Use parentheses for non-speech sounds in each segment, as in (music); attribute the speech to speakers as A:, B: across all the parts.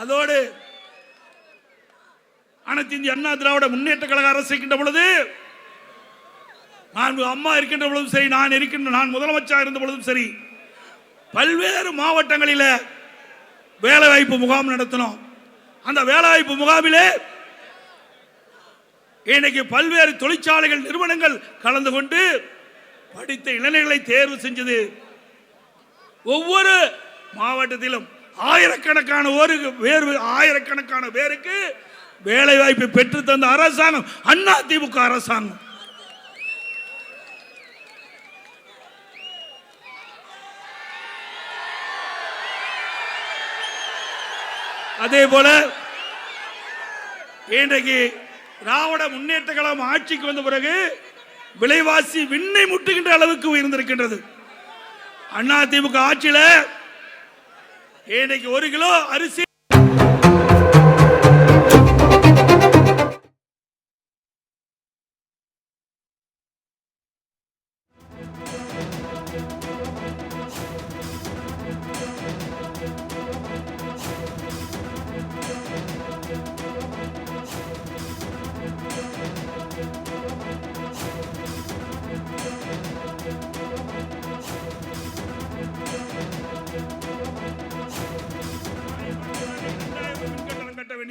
A: அதோடு அனைத்து இந்திய அண்ணா திராவிட முன்னேற்ற கழக அரசு இருக்கின்ற பொழுது நான் அம்மா இருக்கின்ற பொழுதும் சரி நான் இருக்கின்ற நான் முதலமைச்சர் இருந்த பொழுதும் சரி பல்வேறு மாவட்டங்களில் வேலைவாய்ப்பு முகாம் நடத்தினோம். அந்த வேலைவாய்ப்பு முகாமிலே இன்னைக்கு பல்வேறு தொழிற்சாலைகள் நிறுவனங்கள் கலந்து கொண்டு படித்த இளைஞர்களை தேர்வு செஞ்சது. ஒவ்வொரு மாவட்டத்திலும் ஆயிரக்கணக்கான ஒரு வேறு ஆயிரக்கணக்கான பேருக்கு வேலை வாய்ப்பை பெற்று தந்த அரசாங்கம் அண்ணா திமுக அரசாங்கம். அதே போல இன்றைக்கு திராவிட முன்னேற்ற கழகம் ஆட்சிக்கு வந்த பிறகு விலைவாசி விண்ணை முட்டுகின்ற அளவுக்கு உயர்ந்திருக்கின்றது. அண்ணா திமுக இன்னைக்கு ஒரு கிலோ அரிசி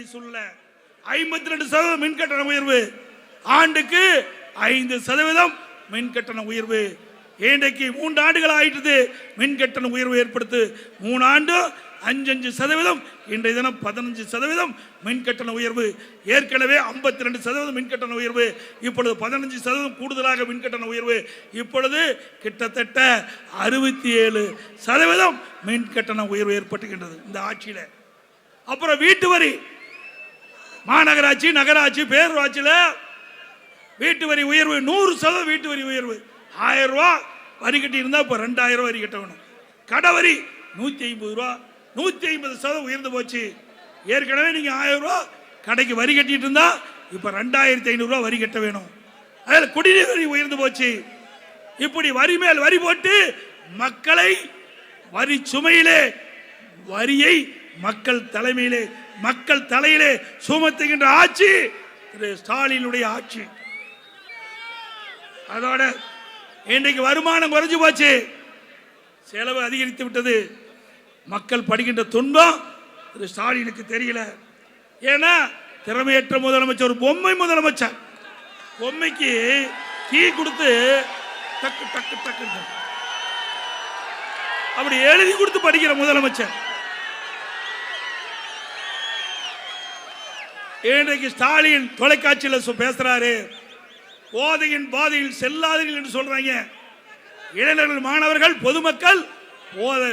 A: மின்கட்டணம் சூழ்நிலை ஐம்பத்தி ரெண்டு சதவீதம் மின் கட்டண உயர்வு. ஆண்டுக்கு ஐந்து சதவீதம் மின் கட்டண உயர்வு. இன்றைக்கு மூன்று ஆண்டுகள் ஆயிட்டது மின் கட்டண உயர்வு ஏற்படுத்து. மூணு ஆண்டு அஞ்சஞ்சு சதவீதம் இன்றைய தினம் பதினஞ்சு சதவீதம் மின் கட்டண உயர்வு. ஏற்கனவே ஐம்பத்தி ரெண்டு சதவீதம் மின் கட்டண உயர்வு. இப்பொழுது பதினஞ்சு சதவீதம் கூடுதலாக மின் கட்டண உயர்வு. இப்பொழுது கிட்டத்தட்ட அறுபத்தி ஏழு சதவீதம் மின் கட்டண உயர்வு ஏற்பட்டுகின்றது இந்த ஆட்சியில். அப்புறம் வீட்டு வரி. மாநகராட்சி நகராட்சி பேரூராட்சியில் வீட்டு வரி உயர்வு நூறு சதவீதம் வீட்டு வரி உயர்வு. ஆயிரம் ரூபா வரி கட்டி இருந்தால் இப்போ ரெண்டாயிரம் வரி கட்ட வேணும். கடை வரி நூற்றி ஐம்பது ரூபா. நூற்றி ஐம்பது சதவீதம் உயர்ந்து போச்சு. ஏற்கனவே நீங்கள் ஆயிரம் ரூபா கடைக்கு வரி கட்டிட்டு இருந்தா இப்போ ரெண்டாயிரத்தி ஐநூறுரூவா வரி கட்ட வேணும். அதில் குடிநீர் வரி உயர்ந்து போச்சு. இப்படி வரி மேல் வரி போட்டு மக்களை வரி சுமையிலே வரியை மக்கள் தலைமையிலே மக்கள் தலையிலே சுமத்துகின்ற ஆட்சி திரு ஸ்டாலினுடைய ஆட்சி. அதோட இன்றைக்கு வருமானம் குறைஞ்சு போச்சு. செலவு அதிகரித்து விட்டது. மக்கள் படுகின்ற துன்பம் திரு ஸ்டாலினுக்கு தெரியல. ஏன்னா திறமையற்ற முதலமைச்சர் ஒரு பொம்மை முதலமைச்சர். பொம்மைக்கு கீ கொடுத்து டக்கு டக்கு டக்கு அப்படி எழுதி கொடுத்து படிக்கிற முதலமைச்சர். இன்றைக்கு ஸ்டாலின் தொலைக்காட்சியில் பேசுறாரு. போதையின் பாதையில் செல்லாதீர்கள் என்று சொல்றாங்க. இளைஞர்கள் மாணவர்கள் பொதுமக்கள் போதை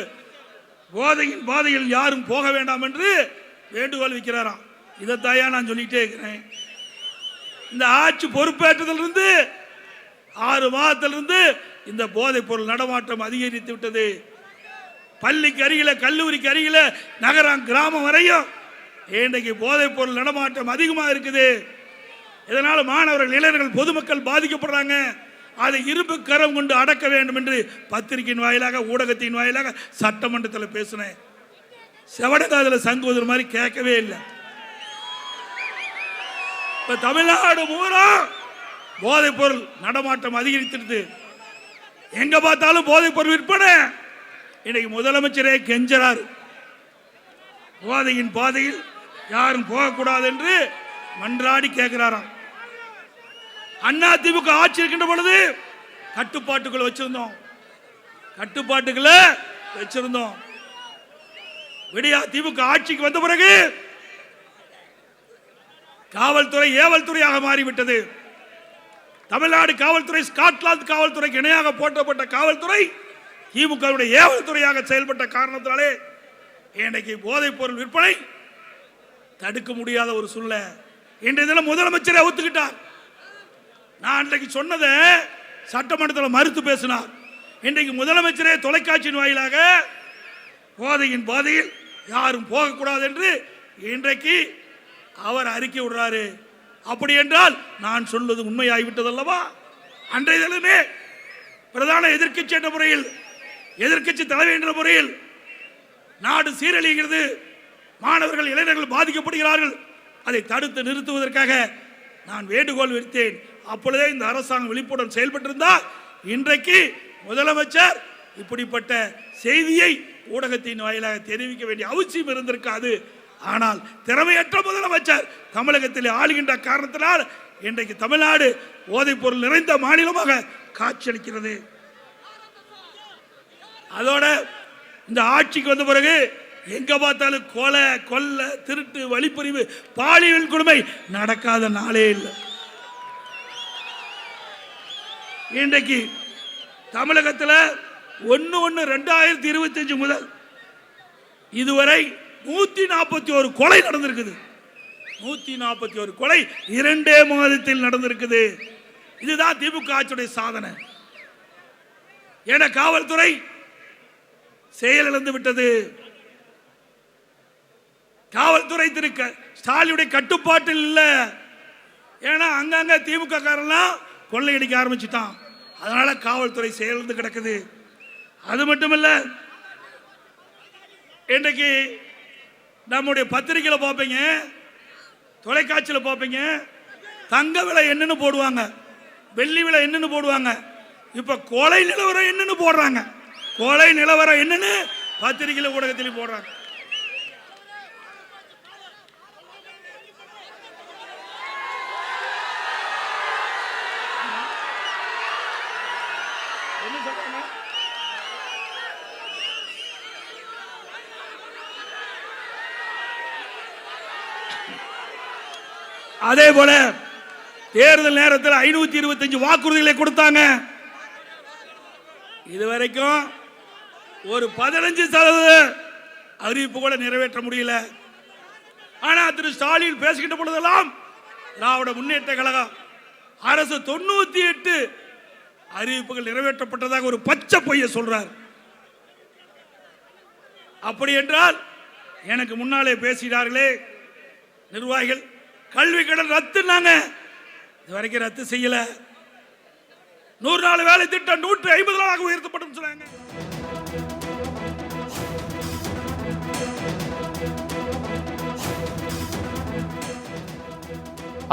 A: போதையின் பாதையில் யாரும் போக வேண்டாம் என்று வேண்டுகோள் வைக்கிறாராம். இதைத்தாயா நான் சொல்லிட்டே இருக்கிறேன். இந்த ஆட்சி பொறுப்பேற்றதிலிருந்து ஆறு மாதத்திலிருந்து இந்த போதைப் பொருள் நடமாட்டம் அதிகரித்து விட்டது. பள்ளிக்கு அருகில கல்லூரிக்கு அருகில நகரம் கிராமம் வரையும் இன்றைக்கு போதைப் பொருள் நடமாட்டம் அதிகமாக இருக்குது. இதனால் மாணவர்கள் இளைஞர்கள் பொதுமக்கள் பாதிக்கப்படுறாங்க. அதை இரும்பு கரம் கொண்டு அடக்க வேண்டும் என்று பத்திரிகையின் வாயிலாக ஊடகத்தின் வாயிலாக சட்டமன்றத்தில் பேசினேன். செவடகாதில் சங்குவதர் மாதிரி கேட்கவே இல்லை. இப்போ தமிழ்நாடு பூரா போதைப் பொருள் நடமாட்டம் அதிகரித்திருது. எங்க பார்த்தாலும் போதைப் பொருள் விற்பனை. இன்னைக்கு முதலமைச்சரே கெஞ்சறார். போதையின் பாதையில் யாரும் போகக்கூடாது என்று மன்றாடி கேட்கிறாராம். அண்ணா திமுக ஆட்சி இருக்கின்ற பொழுது கட்டுப்பாட்டுக்குள்ள வச்சிருந்தோம். கட்டுப்பாட்டுக்குள்ள வச்சிருந்தோம். விடியா திமுக ஆட்சிக்கு வந்த பிறகு காவல்துறை ஏவல் துறையாக மாறிவிட்டது. தமிழ்நாடு காவல்துறை ஸ்காட்லாந்து காவல்துறைக்கு இணையாக போட்டப்பட்ட காவல்துறை திமுகவுடைய ஏவல் துறையாக செயல்பட்ட காரணத்தினாலே இன்றைக்கு போதைப் பொருள் விற்பனை தடுக்க முடியாத ஒரு சூழ்நிலை. இன்றைய தினம் முதலமைச்சரை ஒத்துக்கிட்டார். நான் அன்றைக்கு சொன்னதை சட்டமன்றத்தில் மறுத்து பேசினார். இன்றைக்கு முதலமைச்சரே தொலைக்காட்சியின் வாயிலாக போதையின் பாதையில் யாரும் போகக்கூடாது என்று இன்றைக்கு அவர் அறிக்கை விடுறாரு. அப்படி என்றால் நான் சொல்வது உண்மையாகிவிட்டது அல்லவா அன்றைய தினமே பிரதான எதிர்க்கட்சி என்ற முறையில் எதிர்க்கட்சி தலைவர் என்ற முறையில் நாடு சீரழிகிறது. மாணவர்கள் இளைஞர்கள் பாதிக்கப்படுகிறார்கள். அதை தடுத்து நிறுத்துவதற்காக நான் வேண்டுகோள் விடுத்தேன். அப்பொழுதே இந்த அரசாங்கம் விழிப்புடன் செயல்பட்டிருந்தால் இன்றைக்கு முதலமைச்சர் இப்படிப்பட்ட செய்தியை ஊடகத்தின் வாயிலாக தெரிவிக்க வேண்டிய அவசியம் இருந்திருக்காது. ஆனால் திறமையற்ற முதலமைச்சர் தமிழகத்தில் ஆளுகின்ற காரணத்தினால் இன்றைக்கு தமிழ்நாடு போதைப்பொருள் நிறைந்த மாநிலமாக காட்சியளிக்கிறது. அதோட இந்த ஆட்சிக்கு வந்த பிறகு எங்க பார்த்தாலும் கொலை கொல்லை திருட்டு வழிப்பறிவு பாலியல் கொடுமை நடக்காத நாளே இல்லை. இன்றைக்கு தமிழகத்தில் ஒன்று ஒன்று ரெண்டாயிரத்தி இருபத்தஞ்சு முதல் இதுவரை நூத்தி நாற்பத்தி ஒரு கொலை நடந்திருக்குது. நூத்தி நாற்பத்தி ஒரு கொலை இரண்டே மாதத்தில் நடந்திருக்குது. இதுதான் திமுக ஆட்சியுடைய சாதனை. என காவல்துறை செயலிழந்து விட்டது. காவல்துறை திரு ஸ்டாலினுடைய கட்டுப்பாட்டில் இல்லை. ஏன்னா அங்கங்கே திமுக காரெல்லாம் கொள்ளையடிக்க ஆரம்பிச்சுட்டான். அதனால காவல்துறை சேர்ந்து கிடக்குது. அது மட்டுமல்ல இன்றைக்கு நம்முடைய பத்திரிகையில் பார்ப்பீங்க தொலைக்காட்சியில் பார்ப்பீங்க தங்க விலை என்னன்னு போடுவாங்க வெள்ளி விலை என்னன்னு போடுவாங்க இப்போ கொலை நிலவரம் என்னன்னு போடுறாங்க. கொலை நிலவரம் என்னன்னு பத்திரிகையில் ஊடகத்திலையும் போடுறாங்க. என்ன (laughs) அதே போல தேர்தல் நேரத்தில் ஐநூத்தி இருபத்தஞ்சு வாக்குறுதிகளை கொடுத்தாங்க. இதுவரைக்கும் ஒரு பதினஞ்சு சதவீத அறிவிப்பு கூட நிறைவேற்ற முடியல. ஆனா திரு ஸ்டாலின் பேசிக்கிட்ட பொழுதெல்லாம் திராவிட முன்னேற்ற கழகம் அரசு தொண்ணூத்தி எட்டு அறிவிப்புகள் நிறைவேற்றப்பட்டதாக ஒரு பச்சை பொய்ய சொல்றார். அப்படி என்றால் எனக்கு முன்னாலே பேசினார்களே நிர்வாகிகள் கல்வி கடன் ரத்து இது வரைக்கும் ரத்து செய்யல. நூறு நாள் வேலை திட்டம் நூற்றி ஐம்பது நாளாக உயர்த்தப்படும் சொன்னாங்க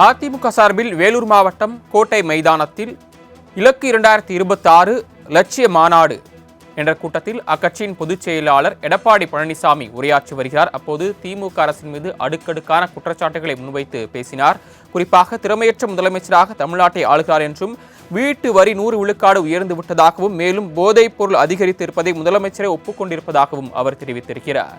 B: அதிமுக சார்பில் வேலூர் மாவட்டம் கோட்டை மைதானத்தில் இலக்கு இரண்டாயிரத்தி இருபத்தி ஆறு லட்சிய மாநாடு என்ற கூட்டத்தில் அக்கட்சியின் பொதுச் செயலாளர் எடப்பாடி பழனிசாமி உரையாற்றி வருகிறார். அப்போது திமுக அரசின் மீது அடுக்கடுக்கான குற்றச்சாட்டுகளை முன்வைத்து பேசினார். குறிப்பாக திறமையற்ற முதலமைச்சராக தமிழ்நாட்டை ஆளுகிறார் என்றும் வீட்டு வரி நூறு விழுக்காடு உயர்ந்து விட்டதாகவும் மேலும் போதைப் பொருள் அதிகரித்து இருப்பதை முதலமைச்சரே ஒப்புக்கொண்டிருப்பதாகவும் அவர் தெரிவித்திருக்கிறார்.